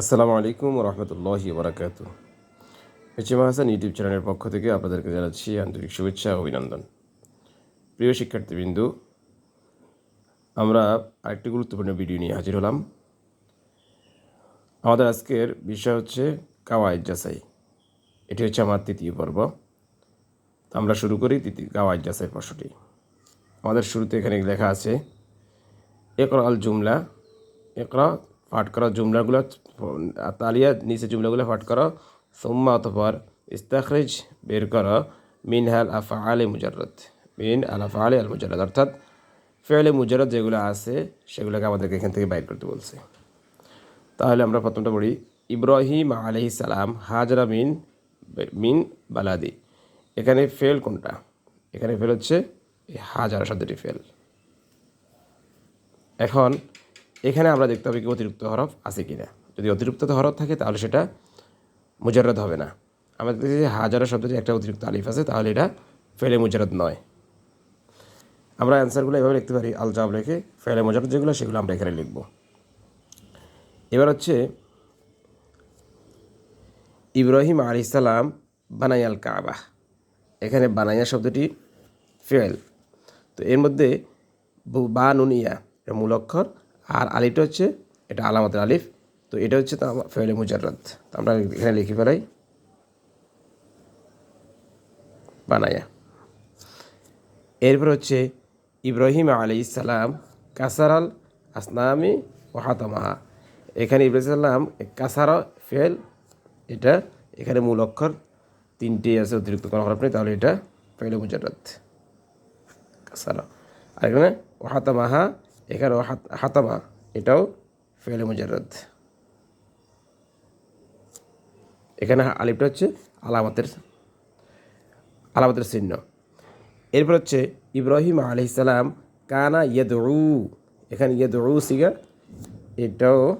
আসসালামু আলাইকুম রহমতুল্লাহি বরাকাত মেচিমা হাসান, ইউটিউব চ্যানেলের পক্ষ থেকে আপনাদেরকে জানাচ্ছি আন্তরিক শুভেচ্ছা অভিনন্দন। প্রিয় শিক্ষার্থীবৃন্দু, আমরা আরেকটি গুরুত্বপূর্ণ ভিডিও নিয়ে হাজির হলাম। আমাদের আজকের বিষয় হচ্ছে কাওয়াইদ যাচাই। এটি হচ্ছে আমার তৃতীয় পর্ব। আমরা শুরু করি তৃতীয় কাওয়াইদ যাচাই প্রশ্নটি। আমাদের শুরুতে এখানে লেখা আছে একর আল জুমলা একরা পাঠ করো জুমলাগুলো তালিয়া নিচে জুমলাগুলো পাঠ করো, সোম্মা অতপর ইস্তাখরিজ বের করো মিন হাল আফা আলে মুজারত মিন আল আফা আলে আল মুজারত অর্থাৎ ফেলে মুজারত যেগুলো আছে, সেগুলোকে আমাদেরকে এখান থেকে বাইর করতে বলছে। তাহলে আমরা প্রথমটা পড়ি, ইব্রাহিম আলহি সালাম হাজরা মিন মিন বালাদি। এখানে ফেল কোনটা? এখানে ফেল হচ্ছে হাজার হাজারা শব্দটি ফেল। এখন এখানে আমরা দেখতে হবে কি অতিরিক্ত হরফ আছে কি না যদি অতিরিক্ত হরফ থাকে তাহলে সেটা মুজাররদ হবে না। দেখতেছি যে হাজারো শব্দটি একটা অতিরিক্ত আলিফ আছে, তাহলে এটা ফেলে মুজাররদ নয়। আমরা অ্যান্সারগুলো এভাবে লিখতে পারি আল জাব রেখে ফেলে মুজাররদ যেগুলো, সেগুলো আমরা এখানে লিখব। এবার হচ্ছে ইব্রাহিম আলী সালাম বানাইয়াল কাবা। এখানে বানাইয়া শব্দটি ফেল। তো এর মধ্যে বু- নুনিয়া মূল অক্ষর। আর আলিফটা হচ্ছে, এটা আলামতের আলিফ, তো এটা হচ্ছে ফেলে মুজাররদ। তো আমরা এখানে লিখে ফেলাই। বানায়া। এরপর হচ্ছে, ইব্রাহিম আলী সালাম কাসারাল আসনামি ও হাতামাহা। এখানে ইব্রাহিম সাল্লাম কাসারা ফেল এটা এখানে মূল অক্ষর, তিনটে আছে অতিরিক্ত কোনো হরফ নেই, তাহলে এটা ফেলে মুজাররদ। কাসারা। আর এখানে ও হাতামাহা এখানে ও হাত- হাতামা এটাও ফেলে মুজাররদ। এখানে আলিফটা হচ্ছে আলামতের আলামতের চিহ্ন। এরপর হচ্ছে ইব্রাহিম আলি সালাম কানা ইয়েদু এখানে ইয়েদু সিগা, এটাও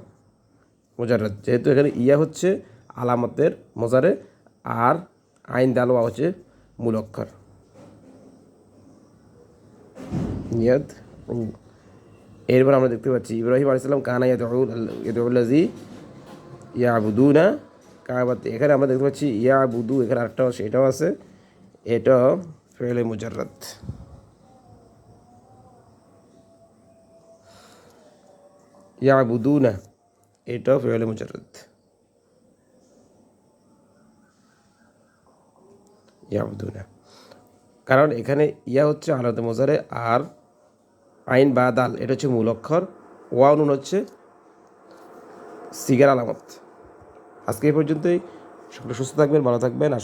মোজারত যেহেতু এখানে ইয়া হচ্ছে আলামতের মোজারে, আর আইন দালোয়া হচ্ছে মূল অক্ষর। উ এরপর আমরা দেখতে পাচ্ছি, ইব্রাহিম আলাইসাল্লাম কানা ইয়াদুল্লাজি ইয়াবুদুনা কাবাতে। এখানে আমরা দেখতে পাচ্ছি ইয়াবুদু, এখানে আরেকটা এটাও আছে, এটাও ফেলে মুজাররদ। ইয়াবুদুনা, এটাও ফেলে মুজাররদ। ইয়াবুদুনা, কারণ এখানে ইয়া হচ্ছে আলাদা মোজারে, আর আইন বা দাল এটা হচ্ছে মূল অক্ষর। ওয়া নুন হচ্ছে সিগার আলামত। আজকে এই পর্যন্তই। সকলে সুস্থ থাকবেন, ভালো থাকবেন।